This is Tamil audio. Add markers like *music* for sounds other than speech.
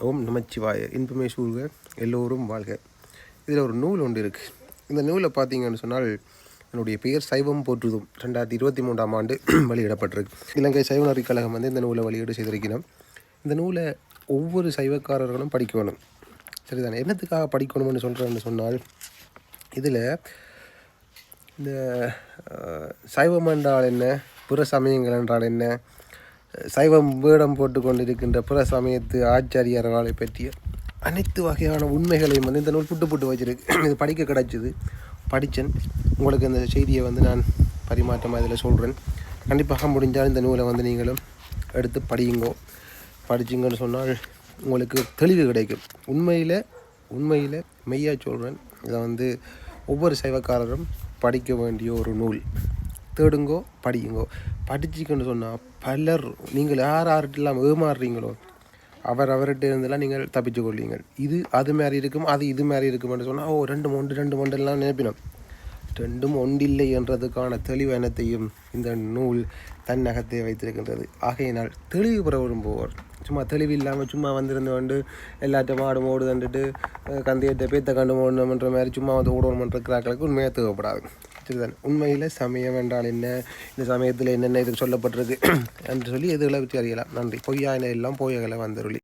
ஓம் நமச்சிவாய. இன்பமே சூழ்க. எல்லோரும் வாழ்க. இதில் ஒரு நூல் ஒன்று இருக்குது இந்த நூலை பார்த்தீங்கன்னு சொன்னால் என்னுடைய பெயர் சைவம் போற்றுதும். ரெண்டாயிரத்தி இருபத்தி மூன்றாம் ஆண்டு *clears throat* வெளியிடப்பட்டிருக்கு. இலங்கை சைவ கழகம் வந்து இந்த நூலை வெளியீடு செய்திருக்கிறோம். இந்த நூலை ஒவ்வொரு சைவக்காரர்களும் படிக்கணும். சரிதானே? என்னத்துக்காக படிக்கணும்னு சொல்கிறேன்னு சொன்னால் இதில் இந்த சைவம் என்றால் என்ன? பிற சமயங்கள் என்றால் என்ன? சைவம் வேடம் போட்டு கொண்டிருக்கின்ற புற சமயத்து ஆச்சாரியர்களை பற்றிய அனைத்து வகையான உண்மைகளையும் வந்து இந்த நூல் புட்டு புட்டு வச்சிருக்கு. *clears throat* இது படிக்க கிடச்சிது. படித்தேன் உங்களுக்கு இந்த செய்தியை வந்து நான் பரிமாற்றமாக இதில் சொல்கிறேன் கண்டிப்பாக முடிஞ்சால் இந்த நூலை வந்து நீங்களும் எடுத்து படியுங்கோ. படிச்சிங்கன்னு சொன்னால் உங்களுக்கு தெளிவு கிடைக்கும். உண்மையில் உண்மையில் மெய்யா சொல்கிறேன் இதை வந்து ஒவ்வொரு சைவக்காரரும் படிக்க வேண்டிய ஒரு நூல். தேடுங்கோ படியுங்கோ. படிச்சிக்கன்னு சொன்னால் பலர் நீங்கள் யார் யார்கிட்டலாம் ஏமாறுறீங்களோ அவர் அவர்கிட்ட இருந்தெல்லாம் நீங்கள் தப்பிச்சு கொள்வீங்கள். இது அது மாதிரி இருக்கும் அது இது மாதிரி இருக்கும்னு சொன்னால் ஓ ரெண்டு மொண்டு ரெண்டு மொண்டெல்லாம் நினைப்பினோம் ரெண்டும் ஒன்றில்லை என்றதுக்கான தெளிவு எனத்தையும் இந்த நூல் தன்னகத்தை வைத்திருக்கின்றது. ஆகையினால் தெளிவு பெற விரும்புவோர். சும்மா தெளிவு இல்லாமல் சும்மா வந்திருந்து கொண்டு எல்லாத்தையும் மாடு ஓடு தண்டுட்டு அஹ், கந்தையத்தை பேத்த கண்டு ஓடணுன்ற மாதிரி சும்மா வந்து ஓடணுமன்ற கிராக்களுக்கு உண்மையாக தேவைப்படாது. சரிதான் உண்மையில் சமயம் என்றால் என்ன? இந்த சமயத்தில் என்னென்ன இதுக்கு சொல்லப்பட்டிருக்கு? *clears throat* என்று சொல்லி எதுகளை வச்சு அறியலாம். நன்றி. பொய்யான எல்லாம் பொய்களை வந்தருளி.